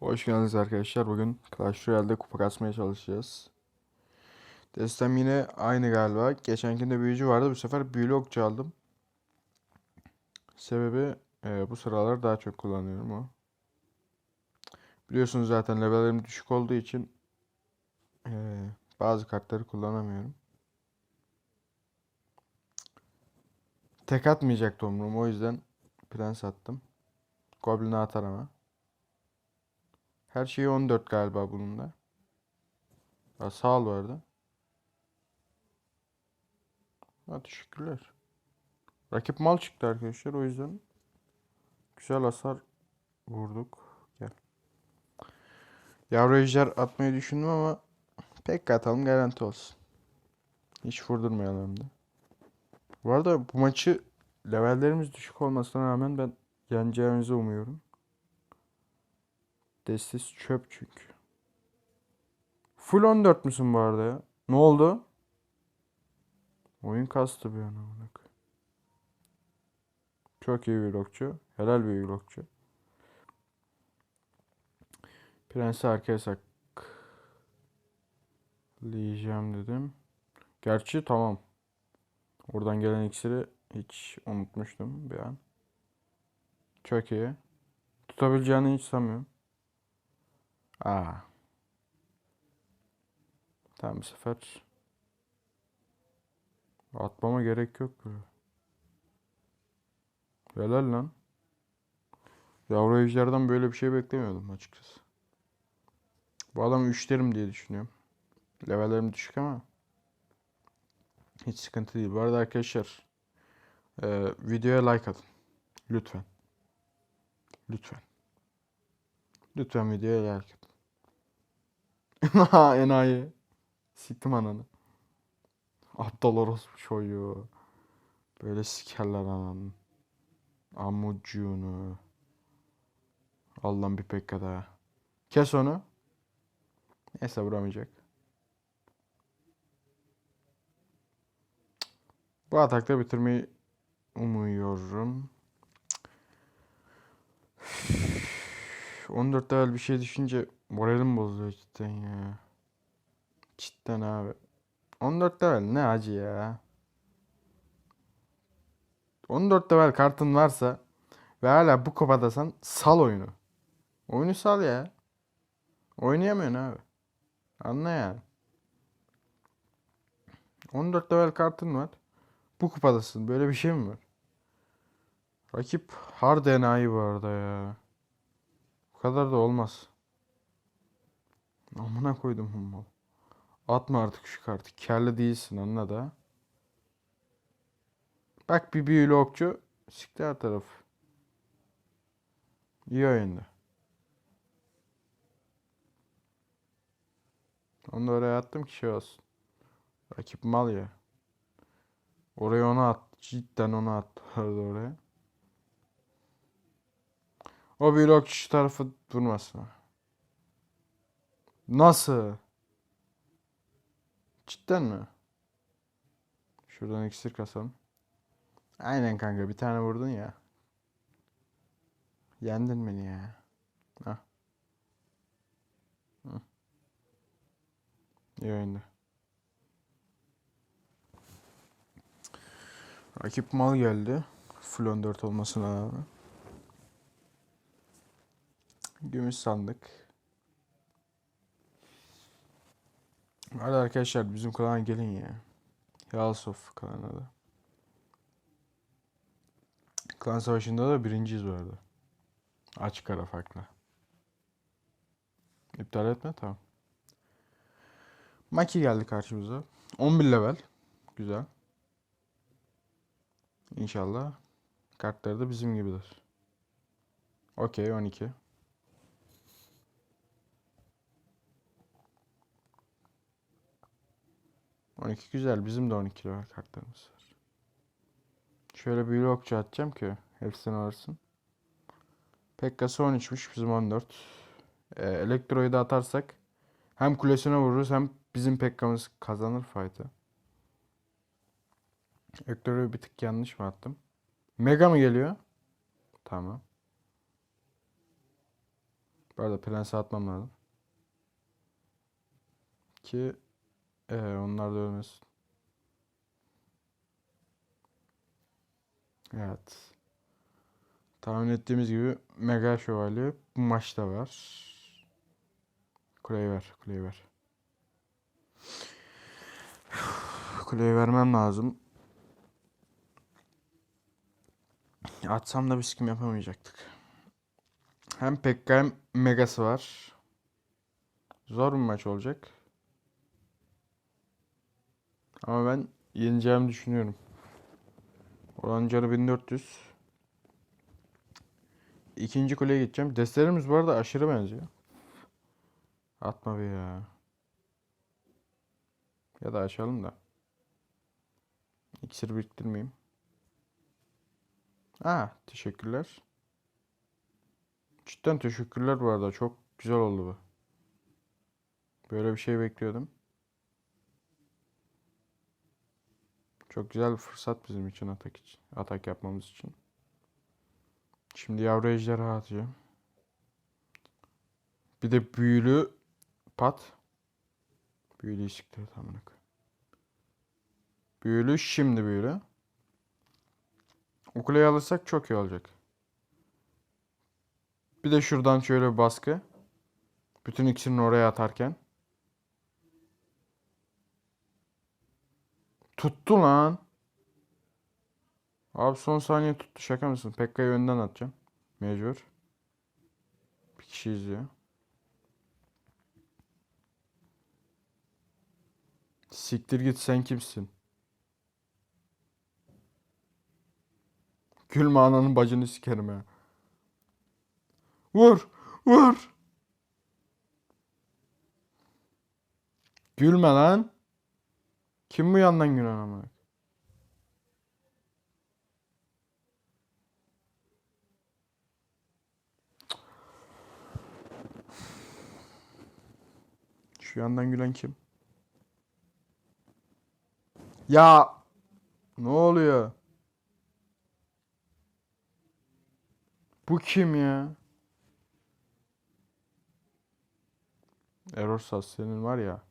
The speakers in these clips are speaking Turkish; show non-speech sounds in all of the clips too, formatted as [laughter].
Hoş geldiniz arkadaşlar. Bugün Clash Royale'de kupa kasmaya çalışacağız. Destem yine aynı galiba. Geçenkinde büyücü vardı. Bu sefer büyülü okçu aldım. Sebebi e, bu sıralar daha çok kullanıyorum o. Biliyorsunuz zaten levellerim düşük olduğu için e, bazı kartları kullanamıyorum. Tek atmayacak Tomrum. O yüzden prens attım. Goblin'e atar ama. Her şeyi 14 galiba bunun da. Ha, sağ ol vardı. Ha, teşekkürler. Rakip mal çıktı arkadaşlar. O yüzden güzel hasar vurduk. Gel. Yavru atmayı düşündüm ama pek atalım garanti olsun. Hiç vurdurmayalım de. Bu arada bu maçı levellerimiz düşük olmasına rağmen ben yeneceğimizi umuyorum. Destis çöp çünkü. Full 14 müsün bu arada ya? Ne oldu? Oyun kastı bir koyayım. Çok iyi vlogçu. Helal bir vlogçu. Prensi arkaya saklayacağım dedim. Gerçi tamam. Oradan gelen iksiri hiç unutmuştum bir an. Çok iyi. Tutabileceğini hiç sanmıyorum. Aa. Tamam bu sefer atmama gerek yok. Helal lan. Yavru ejderden böyle bir şey beklemiyordum açıkçası. Bu adam 3 derim diye düşünüyorum. Levellerim düşük ama hiç sıkıntı değil. Bu arada arkadaşlar e, videoya like atın. Lütfen. Lütfen. Lütfen videoya like atın. [laughs] Enayi. Siktim ananı. Aptal orospu çocuğu. Böyle sikerler ananı. Amucuğunu. Allah'ım bir pekka daha. Kes onu. Neyse vuramayacak. Bu atakta bitirmeyi umuyorum. 14 level bir şey düşünce moralim bozuluyor cidden ya. Cidden abi. 14 level ne acı ya. 14 level kartın varsa ve hala bu kupadasan sal oyunu. Oyunu sal ya. Oynayamıyorsun abi. Anla yani. 14 level kartın var. Bu kupadasın. Böyle bir şey mi var? Rakip hard enayi bu arada ya. Bu kadar da olmaz. Amına koydum hummal. Atma artık şu kartı. Kârlı değilsin anla da. Bak bir büyülü okçu. Siktir her taraf. İyi oyunda. Onu da oraya attım ki şey olsun. Rakip mal ya. Oraya onu at. Cidden onu attılardı oraya. O okçu şu tarafı durmasın. Nasıl? Cidden mi? Şuradan iksir kasalım. Aynen kanka bir tane vurdun ya. Yendin beni ya. Hah. Hı. İyi oyunda. Rakip mal geldi. Full 14 olmasına rağmen. Gümüş sandık. Hadi arkadaşlar bizim klana gelin ya. House of da. Klan savaşında da birinciyiz bu arada. Açık ara farkla. İptal etme tamam. Maki geldi karşımıza. 11 level. Güzel. İnşallah kartları da bizim gibidir. Okey 12. On iki güzel. Bizim de 12 level kartlarımız var. Şöyle bir okçu atacağım ki hepsini alırsın. Pekka'sı 13'müş bizim 14. Ee, Elektro'yu da atarsak hem kulesine vururuz hem bizim Pekka'mız kazanır fight'ı. Elektro'yu bir tık yanlış mı attım? Mega mı geliyor? Tamam. Bu arada prensi atmam lazım. Ki ee, onlar da ölmesin. Evet. Tahmin ettiğimiz gibi Mega Şövalye bu maçta var. Kuleyi ver, kuleyi ver. [sighs] Kuleyi vermem lazım. Atsam da bir sikim yapamayacaktık. Hem Pekka hem Mega'sı var. Zor bir maç olacak. Ama ben yeneceğimi düşünüyorum. Oranın canı 1400. İkinci kuleye gideceğim. Destelerimiz bu arada aşırı benziyor. Atma bir ya. Ya da açalım da. İksir biriktirmeyeyim. Ha, teşekkürler. Cidden teşekkürler bu arada. Çok güzel oldu bu. Böyle bir şey bekliyordum. Çok güzel bir fırsat bizim için atak için. Atak yapmamız için. Şimdi yavru ejderha atacağım. Bir de büyülü pat. Büyülü siktir tamam. Büyülü şimdi büyülü. O kuleyi alırsak çok iyi olacak. Bir de şuradan şöyle bir baskı. Bütün iksirini oraya atarken. Tuttu lan. Abi son saniye tuttu. Şaka mısın? Pekka'yı önden atacağım. Mecbur. Bir kişi izliyor. Siktir git sen kimsin? Gülme ananın bacını sikerim ya. Vur! Vur! Gülme lan. Kim bu yandan gülen ama? Şu yandan gülen kim? Ya ne oluyor? Bu kim ya? Error sas senin var ya.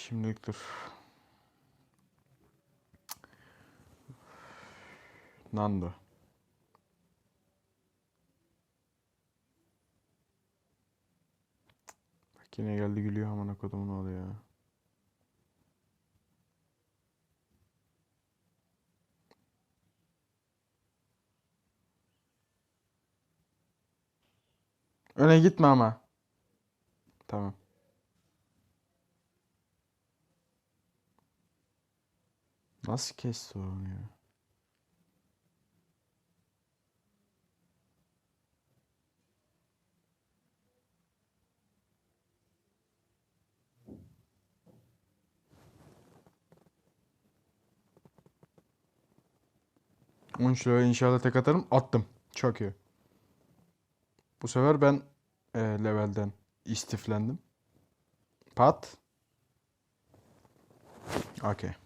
Şimdilik dur. Nando. Bak yine geldi gülüyor amına kodumun oğlu ya. Öne gitme ama. Tamam. Nasıl kesti onu ya? On inşallah tek atarım. Attım. Çok iyi. Bu sefer ben e, levelden istiflendim. Pat. Okey.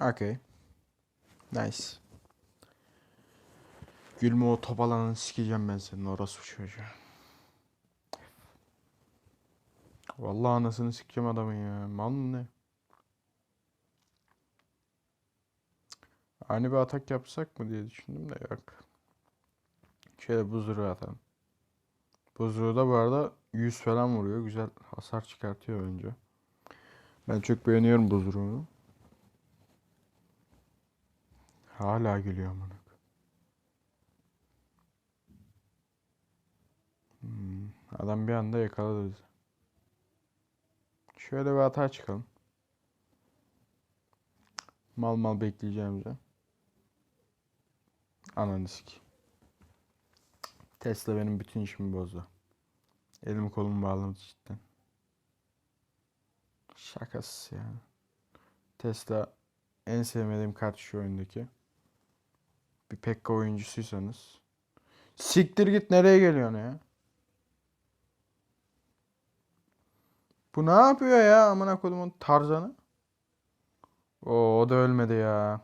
Okey. Nice. Gülme o top alanını sikeceğim ben senin orası çocuğu. Vallahi anasını sikeceğim adamın ya. Mal mı ne? Ani bir atak yapsak mı diye düşündüm de yok. Şöyle buzuru atalım. Buzuru da bu arada 100 falan vuruyor. Güzel hasar çıkartıyor önce. Ben çok beğeniyorum buzruğunu. Hala gülüyor amına. Hmm, adam bir anda yakaladı bizi. Şöyle bir hata çıkalım. Mal mal bekleyeceğimize. Ananı. Tesla benim bütün işimi bozdu. Elimi kolumu bağladı cidden. Şakası yani. Tesla en sevmediğim kart şu oyundaki bir Pekka oyuncusuysanız. Siktir git nereye geliyorsun ya? Bu ne yapıyor ya amına kodumun Tarzan'ı? Oo, o da ölmedi ya.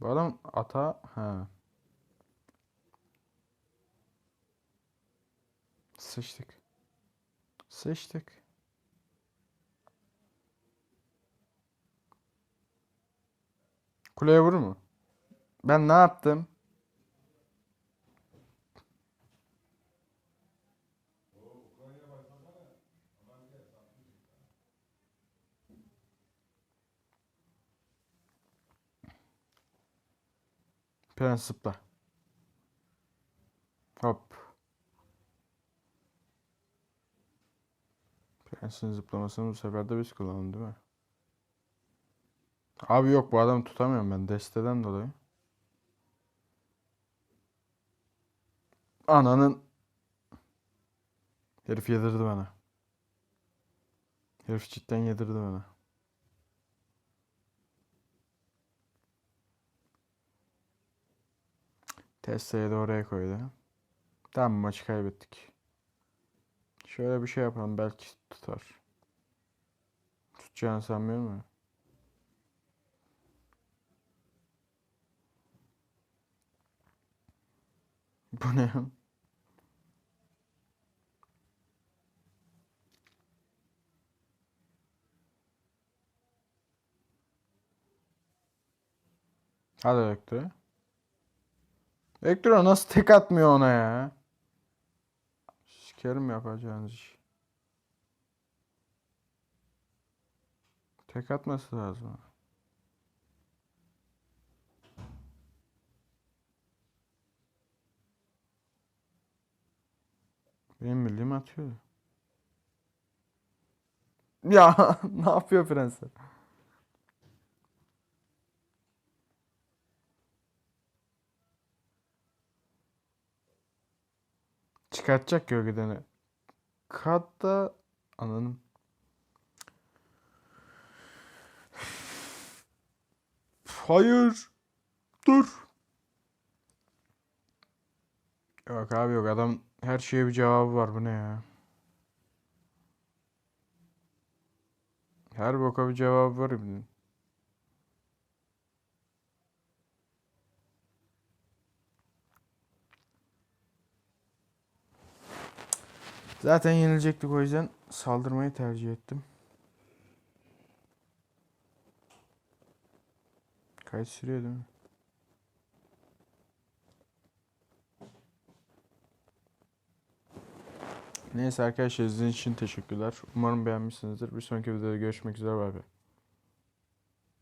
Bu adam ata ha. Sıçtık. Sıçtık. Kuleye vurur mu? Ben ne yaptım? Prens zıpla. Hop. Prens'in zıplamasını bu sefer de biz kullanalım değil mi? Abi yok bu adamı tutamıyorum ben desteden dolayı. Ananın Herif yedirdi bana. Herif cidden yedirdi bana. Testeyi de oraya koydu. Tamam maçı kaybettik. Şöyle bir şey yapalım belki tutar. Tutacağını sanmıyorum ya. Bu ne Hadi Elektro. Elektro nasıl tek atmıyor ona ya? Sikerim yapacağınız iş. Tek atması lazım. Benim bildiğim atıyor. [laughs] Ya ne yapıyor prenses? Çıkartacak gölgeden. Katta ananım. Hayır. Dur. Yok abi yok adam her şeye bir cevabı var bu ne ya? Her boka bir cevabı var ibnin. Zaten yenilecektik o yüzden saldırmayı tercih ettim. Kayıt sürüyor değil mi? Neyse arkadaşlar izlediğiniz için teşekkürler. Umarım beğenmişsinizdir. Bir sonraki videoda görüşmek üzere. Bay bay.